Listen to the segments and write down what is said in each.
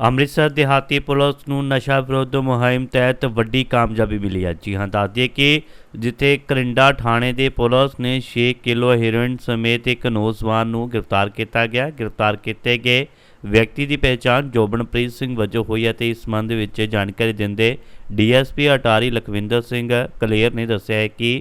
ਅੰਮ੍ਰਿਤਸਰ ਦਿਹਾਤੀ ਪੁਲਿਸ ਨੂੰ ਨਸ਼ਾ ਵਿਰੋਧ ਮੁਹਿੰਮ ਤਹਿਤ ਵੱਡੀ ਕਾਮਯਾਬੀ ਮਿਲੀ ਹੈ ਜੀ ਹਾਂ, ਦੱਸ ਦਈਏ ਕਿ ਜਿੱਥੇ ਕਰਿੰਡਾ ਥਾਣੇ ਦੇ ਪੁਲਿਸ ਨੇ 6 ਕਿਲੋ ਹੈਰੋਇਨ ਸਮੇਤ ਇੱਕ ਨੌਜਵਾਨ ਨੂੰ ਗ੍ਰਿਫਤਾਰ ਕੀਤਾ ਗਿਆ। ਗ੍ਰਿਫਤਾਰ ਕੀਤੇ ਗਏ ਵਿਅਕਤੀ ਦੀ ਪਹਿਚਾਣ ਜੋਬਨਪ੍ਰੀਤ ਸਿੰਘ ਵਜੋਂ ਹੋਈ ਹੈ ਤੇ ਇਸ ਸੰਬੰਧ ਵਿੱਚ ਜਾਣਕਾਰੀ ਦਿੰਦੇ ਡੀਐਸਪੀ ਅਟਾਰੀ ਲਖਵਿੰਦਰ ਸਿੰਘ ਕਲੇਰ ਨੇ ਦੱਸਿਆ ਹੈ ਕਿ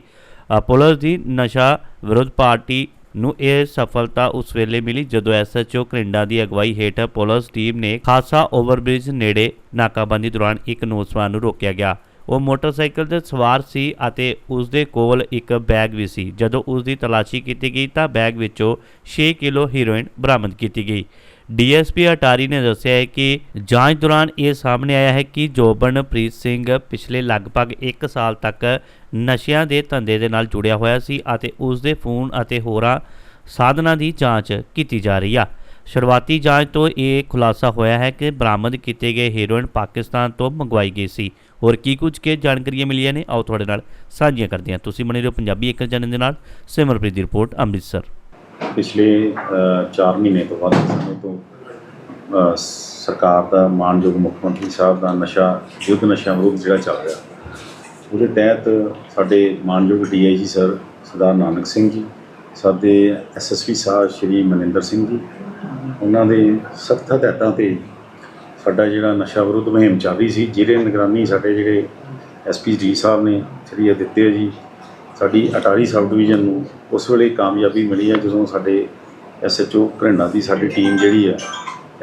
ਪੁਲਿਸ ਦੀ ਨਸ਼ਾ ਵਿਰੋਧ ਪਾਰਟੀ ਨੂੰ ਇਹ ਸਫਲਤਾ ਉਸ ਵੇਲੇ ਮਿਲੀ ਜਦੋਂ ਐਸਐਚਓ ਕਰਿੰਡਾ ਦੀ ਅਗਵਾਈ ਹੇਠ ਪੁਲਿਸ ਟੀਮ ਨੇ ਖਾਸਾ ਓਵਰਬ੍ਰਿਜ ਨੇੜੇ ਨਾਕਾਬੰਦੀ ਦੌਰਾਨ ਇੱਕ ਨੌਜਵਾਨ ਨੂੰ ਰੋਕਿਆ ਗਿਆ। ਉਹ ਮੋਟਰਸਾਈਕਲ ਤੇ ਸਵਾਰ ਸੀ ਅਤੇ ਉਸ ਦੇ ਕੋਲ ਇੱਕ ਬੈਗ ਵੀ ਸੀ। ਜਦੋਂ ਉਸ ਦੀ ਤਲਾਸ਼ੀ ਕੀਤੀ ਗਈ ਤਾਂ ਬੈਗ ਵਿੱਚੋਂ 6 ਕਿਲੋ ਹੀਰੋਇਨ ਬਰਾਮਦ ਕੀਤੀ ਗਈ। ਡੀਐਸਪੀ ਅਟਾਰੀ ਨੇ ਦੱਸਿਆ ਹੈ ਕਿ ਜਾਂਚ ਦੌਰਾਨ ਇਹ ਸਾਹਮਣੇ ਆਇਆ ਹੈ ਕਿ ਜੋਬਨਪ੍ਰੀਤ ਸਿੰਘ ਪਿਛਲੇ ਲਗਭਗ 1 ਸਾਲ ਤੱਕ ਨਸ਼ਿਆਂ ਦੇ ਧੰਦੇ ਦੇ ਨਾਲ ਜੁੜਿਆ ਹੋਇਆ ਸੀ ਅਤੇ ਉਸ ਦੇ ਫੋਨ ਅਤੇ ਹੋਰਾਂ ਸਾਧਨਾਂ ਦੀ ਜਾਂਚ ਕੀਤੀ ਜਾ ਰਹੀ ਆ। ਸ਼ੁਰੂਆਤੀ ਜਾਂਚ ਤੋਂ ਇਹ ਖੁਲਾਸਾ ਹੋਇਆ ਹੈ ਕਿ ਬਰਾਮਦ ਕੀਤੇ ਗਏ ਹੀਰੋਇਨ ਪਾਕਿਸਤਾਨ ਤੋਂ ਮੰਗਵਾਈ ਗਈ ਸੀ। ਹੋਰ ਕੀ ਕੁਝ ਕੇ ਜਾਣਕਾਰੀਆਂ ਮਿਲੀਆਂ ਨੇ? ਆਓ ਤੁਹਾਡੇ ਨਾਲ ਸਾਂਝੀਆਂ ਕਰਦੇ ਹਾਂ। ਤੁਸੀਂ ਬਣੇ ਰਹੋ ਪੰਜਾਬੀ ਇੱਕ ਚੈਨਲ ਦੇ ਨਾਲ। ਸਿਮਰਪ੍ਰੀਤ ਦੀ ਰਿਪੋਰਟ, ਅੰਮ੍ਰਿਤਸਰ। ਪਿਛਲੇ 4 ਮਹੀਨੇ ਤੋਂ ਵੱਧ ਸਮੇਂ ਤੋਂ ਸਰਕਾਰ ਦਾ, ਮਾਨਯੋਗ ਮੁੱਖ ਮੰਤਰੀ ਸਾਹਿਬ ਦਾ ਨਸ਼ਾ, ਯੁੱਧ ਨਸ਼ਾ ਵਿਰੁੱਧ ਜਿਹੜਾ ਚੱਲ ਰਿਹਾ। ਉਹਦੇ ਤਹਿਤ ਸਾਡੇ ਮਾਨਯੋਗ ਡੀਆਈਜੀ ਸਰ ਸਰਦਾਰ ਨਾਨਕ ਸਿੰਘ ਜੀ, ਸਾਡੇ ਐਸਐਸਪੀ ਸਾਹਿਬ ਸ਼੍ਰੀ ਮਨਿੰਦਰ ਸਿੰਘ ਜੀ, ਉਹਨਾਂ ਦੇ ਸਖਤ ਹਦਾਇਤਾਂ ਤੇ ਸਾਡਾ ਜਿਹੜਾ ਨਸ਼ਾ ਵਿਰੁੱਧ ਮੁਹਿੰਮ ਚੱਲ ਰਹੀ ਸੀ, ਜਿਹਦੇ ਨਿਗਰਾਨੀ ਸਾਡੇ ਜਿਹੜੇ ਐਸਪੀ ਜੀ ਸਾਹਿਬ ਨੇ, ਸ਼੍ਰੀ ਅਦਿੱਤਿਆ ਜੀ ਸਾਡੀ ਅਟਾਰੀ ਸਬ ਡਿਵੀਜ਼ਨ ਨੂੰ ਉਸ ਵੇਲੇ ਕਾਮਯਾਬੀ ਮਿਲੀ ਹੈ ਜਦੋਂ ਸਾਡੇ ਐਸਐਚਓ ਘਰਿੰਡਾ ਦੀ ਸਾਡੀ ਟੀਮ ਜਿਹੜੀ ਹੈ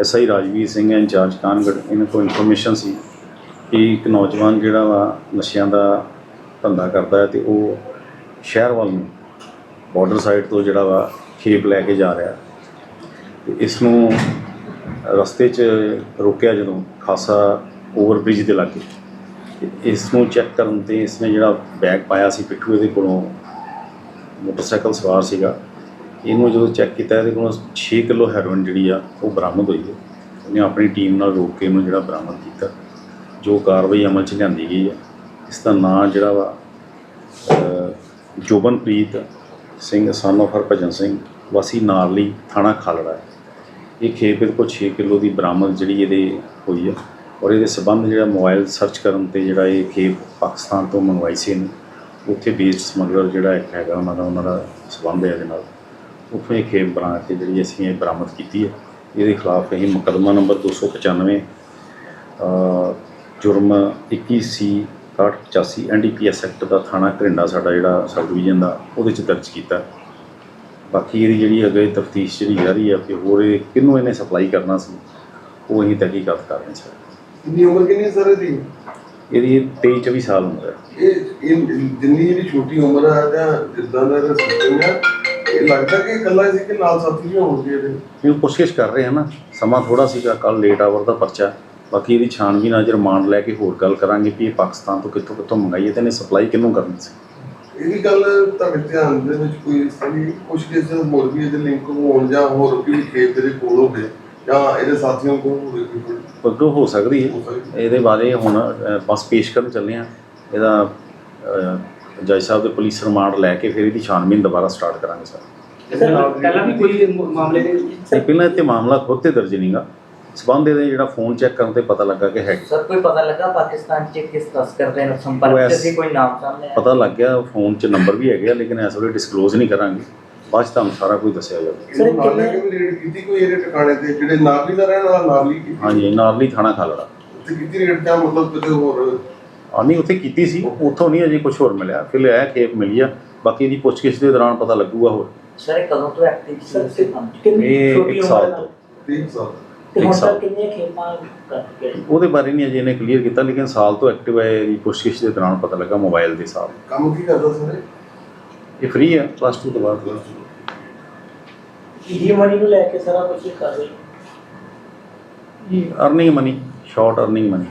ਐਸਆਈ ਰਾਜਵੀਰ ਸਿੰਘ ਹੈ, ਇੰਚਾਰਜ ਕਾਨਗੜ, ਇਹਨਾਂ ਕੋਲ ਇਨਫੋਰਮੇਸ਼ਨ ਸੀ ਕਿ ਇੱਕ ਨੌਜਵਾਨ ਜਿਹੜਾ ਵਾ ਨਸ਼ਿਆਂ ਦਾ ਧੰਦਾ ਕਰਦਾ ਹੈ ਤੇ ਉਹ ਸ਼ਹਿਰ ਵੱਲ ਨੂੰ ਬਾਰਡਰ ਸਾਈਡ ਤੋਂ ਜਿਹੜਾ ਵਾ ਖੇਪ ਲੈ ਕੇ ਜਾ ਰਿਹਾ ਤੇ ਇਸ ਨੂੰ ਰਸਤੇ 'ਚ ਰੋਕਿਆ ਜਦੋਂ ਖਾਸਾ ਓਵਰਬ੍ਰਿਜ ਦੇ ਲਾਗੇ। ਇਸ ਨੂੰ ਚੈੱਕ ਕਰਨ ਤੇ ਇਸਨੇ ਜਿਹੜਾ ਬੈਗ ਪਾਇਆ ਸੀ ਪਿੱਠੂ ਇਹਦੇ ਕੋਲੋਂ, ਮੋਟਰਸਾਈਕਲ ਸਵਾਰ ਸੀਗਾ। ਇਹਨੂੰ ਜਦੋਂ ਚੈੱਕ ਕੀਤਾ, ਇਹਦੇ ਕੋਲੋਂ 6 ਕਿਲੋ ਹੈਰੋਇਨ ਜਿਹੜੀ ਆ, ਉਹ ਬਰਾਮਦ ਹੋਈ ਹੈ। ਉਹਨੇ ਆਪਣੀ ਟੀਮ ਨਾਲ ਰੋਕ ਕੇ ਇਹਨੂੰ ਜਿਹੜਾ ਬਰਾਮਦ ਕੀਤਾ। ਜੋ ਕਾਰਵਾਈ ਅਮਲ 'ਚ ਲਿਆਂਦੀ ਗਈ ਹੈ ਇਸ ਦਾ ਨਾਂ ਜਿਹੜਾ ਵਾ ਜੋਬਨਪ੍ਰੀਤ ਸਿੰਘ, son of ਹਰਭਜਨ ਸਿੰਘ, ਵਾਸੀ ਨਾਰਲੀ ਥਾਣਾ ਖਾਲੜਾ ਹੈ। ਇਹ ਖੇਪ ਇਹਦੇ ਕੋਲ 6 ਕਿਲੋ ਦੀ ਬਰਾਮਦ ਜਿਹੜੀ ਇਹਦੇ ਹੋਈ ਹੈ ਔਰ ਇਹਦੇ ਸੰਬੰਧ ਜਿਹੜਾ ਮੋਬਾਈਲ ਸਰਚ ਕਰਨ ਤੇ ਜਿਹੜਾ ਇਹ ਖੇਪ ਪਾਕਿਸਤਾਨ ਤੋਂ ਮੰਗਵਾਈ ਸੀ ਇਹਨੇ ਉੱਥੇ ਬੇਸਡ ਸਮਗਲਰ ਜਿਹੜਾ ਇੱਕ ਹੈਗਾ ਉਹਨਾਂ ਦਾ ਉਹਨਾਂ ਦਾ ਸੰਬੰਧ ਹੈ ਇਹਦੇ ਨਾਲ। ਉੱਥੋਂ ਇਹ ਖੇਪ ਬਣਾ ਕੇ ਜਿਹੜੀ ਅਸੀਂ ਇਹ ਬਰਾਮਦ ਕੀਤੀ ਹੈ ਇਹਦੇ ਖਿਲਾਫ ਅਸੀਂ ਮੁਕੱਦਮਾ ਨੰਬਰ 295 ਅ, ਜੁਰਮ 21 ਸੀ 6185 ਐਨਡੀਪੀਐਸ ਐਕਟ ਦਾ ਥਾਣਾ ਘਰਿੰਡਾ ਸਾਡਾ ਜਿਹੜਾ ਸਬ ਡਿਵੀਜ਼ਨ ਦਾ ਉਹਦੇ ਚ ਦਰਜ ਕੀਤਾ। ਬਾਕੀ ਇਹਦੀ ਜਿਹੜੀ ਅੱਗੇ ਤਫਤੀਸ਼ ਜਿਹੜੀ ਜਾਰੀ ਹੈ ਕਿ ਹੋਰ ਇਹ ਕਿਹਨੂੰ ਇਹਨੇ ਸਪਲਾਈ ਕਰਨਾ ਸੀ ਉਹ ਅਸੀਂ ਤਹਿਕੀਕਾਤ ਕਰ ਰਹੇ ਹਾਂ ਕਿੰਨੀ ਉਮਰ ਕਿੰਨੀ ਸਰ ਇਹਦੀ ਇਹਦੀ 23 24 ਸਾਲ ਉਮਰ ਹੈ। ਇਹ ਇਹ ਜਿੰਨੀ ਇਹਦੀ ਛੋਟੀ ਉਮਰ ਹੈ ਜਾਂ ਜਿੱਦਾਂ ਦਾ ਇਹਦਾ ਸਿਸਟਮ ਹੈ ਇਹ ਲੱਗਦਾ ਕਿ ਇਕੱਲਾ ਸੀ ਕਿ ਨਾਲ ਸਾਥੀ ਵੀ ਹੋਣਗੇ ਇਹਦੇ? ਇਹ ਕੋਸ਼ਿਸ਼ ਕਰ ਰਹੇ ਹਾਂ ਨਾ ਸਮਾਂ ਥੋੜਾ ਸੀਗਾ ਕੱਲ ਲੇਟ ਆਵਰ ਦਾ ਪਰਚਾ। ਬਾਕੀ ਇਹਦੀ ਛਾਣਬੀਨ ਅੱਜ ਰਿਮਾਂਡ ਲੈ ਕੇ ਹੋਰ ਗੱਲ ਕਰਾਂਗੇ ਕਿ ਇਹ ਪਾਕਿਸਤਾਨ ਤੋਂ ਕਿੱਥੋਂ ਕਿੱਥੋਂ ਮੰਗਾਈ ਹੈ ਤੇ ਇਹਨੇ ਸਪਲਾਈ ਕਿਹਨੂੰ ਕਰਨੀ ਸੀ। ਇਹ ਵੀ ਗੱਲ ਤੁਹਾਡੇ ਧਿਆਨ ਦੇ ਵਿੱਚ ਕੋਈ ਸਾਡੀ ਕੁਝ ਕਿਸੇ ਹੋਰ ਵੀ ਇਹਦੇ ਲਿੰਕ ਹੋਣ ਜਾਂ ਹੋਰ ਵੀ ਖੇਤ ਦੇ ਕੋਲ ਹੋਵੇ ਜਾਂ ਇਹਦੇ ਸਾਥੀਆਂ ਕੋਲ ਅੱਗੋਂ ਹੋ ਸਕਦੀ ਹੈ। ਇਹਦੇ ਬਾਰੇ ਹੁਣ ਬਸ ਪੇਸ਼ ਕਰਨ ਚੱਲੇ ਆ ਇਹਦਾ ਜੱਜ ਸਾਹਿਬ ਦੇ ਪੁਲਿਸ ਰਿਮਾਂਡ ਲੈ ਕੇ ਫਿਰ ਇਹਦੀ ਛਾਣਬੀਨ ਦੁਬਾਰਾ ਸਟਾਰਟ ਕਰਾਂਗੇ ਸਰ। ਪਹਿਲਾਂ ਵੀ ਕੋਈ ਮਾਮਲੇ ਦੇ ਇਹ ਪਹਿਲਾਂ ਇੱਥੇ ਮਾਮਲਾ ਖੁਦ ਤੇ ਦਰਜ ਨਹੀਂਗਾ। ਸਬੰਧ ਇਹਦੇ ਜਿਹੜਾ ਫੋਨ ਚੈੱਕ ਕਰਨ ਤੇ ਪਤਾ ਲੱਗਾ ਕਿ ਹੈ ਸਰ ਕੋਈ ਪਤਾ ਲੱਗਾ ਪਾਕਿਸਤਾਨ ਚ ਕਿਸ ਤਸਕਰ ਦੇ ਨਾਲ ਸੰਪਰਕ? ਸੀ ਕੋਈ ਨਾਮ ਸਾਹਮਣੇ ਪਤਾ ਲੱਗ ਗਿਆ ਫੋਨ 'ਚ ਨੰਬਰ ਵੀ ਹੈਗੇ ਆ ਲੇਕਿਨ ਇਸ ਵੇਲੇ ਡਿਸਕਲੋਜ਼ ਨਹੀਂ ਕਰਾਂਗੇ। ਬਾਅਦ 'ਚ ਤੁਹਾਨੂੰ ਸਾਰਾ ਕੁਝ ਦੱਸਿਆ ਜਾਊਗਾ ਸਰ ਨਾਲੇ ਕਿ ਵੀ ਰੇਡ ਕੀਤੀ ਕੋਈ ਇਹਦੇ ਟਿਕਾਣੇ ਤੇ? ਜਿਹੜੇ ਨਾਰਲੀ ਦਾ ਰਹਿਣ ਵਾਲਾ ਨਾਰਲੀ ਕੀਤੀ। ਹਾਂਜੀ ਨਾਰਲੀ ਥਾਣਾ ਖਾਲੜਾ। ਉੱਥੇ ਕੀਤੀ ਰੇਡ ਜਾਂ ਮਤਲਬ ਕਿਤੇ ਹੋਰ? ਆ ਨਹੀਂ ਉੱਥੇ ਕੀਤੀ ਸੀ। ਉੱਥੋਂ ਨਹੀਂ ਅਜੇ ਕੁਝ ਹੋਰ ਮਿਲਿਆ। ਫਿਰ ਇਹ ਖੇਪ ਮਿਲੀ ਆ। ਬਾਕੀ ਇਹਦੀ ਪੁੱਛਗਿੱਛ ਦੇ ਦੌਰਾਨ ਪਤਾ ਲੱਗੂਗਾ ਹੋਰ। ਸਰ ਇਹ ਕਦੋਂ ਤੋਂ ਐਕਟਿਵ ਸੀ? ਇਸੇ ਕੰਮ 'ਚ? ਇਹ ਇੱਕ ਸਾਲ ਤੋਂ। 3 ਸਾਲ ਤੇ। ਇੱਕ ਹੁਣ ਸਾਲ। ਤੱਕ ਕਿੰਨੀਆਂ ਖੇਪਾਂ ਕਰ? ਉਹਦੇ ਬਾਰੇ ਨਹੀਂ ਅਜੇ ਇਹਨੇ ਕਲੀਅਰ ਕੀਤਾ ਲੇਕਿਨ ਸਾਲ ਤੋਂ ਐਕਟਿਵ ਹੈ ਇਹਦੀ ਪੁੱਛਗਿੱਛ ਦੇ ਦੌਰਾਨ ਪਤਾ ਲੱਗਾ ਮੋਬਾਈਲ ਦੇ ਸਾਲ ਕੰਮ ਕੀ ਕਰਦਾ ਸਰ ਇਹ? ਇਹ ਫ੍ਰੀ ਹੈ ਪਲੱਸ 2 ਤੋਂ ਬਾਅਦ ਇਹ ਮਨੀ ਨੂੰ ਲੈ ਕੇ ਸਾਰਾ ਕੁਝ ਕਰ ਰਹੇ earning money short earning money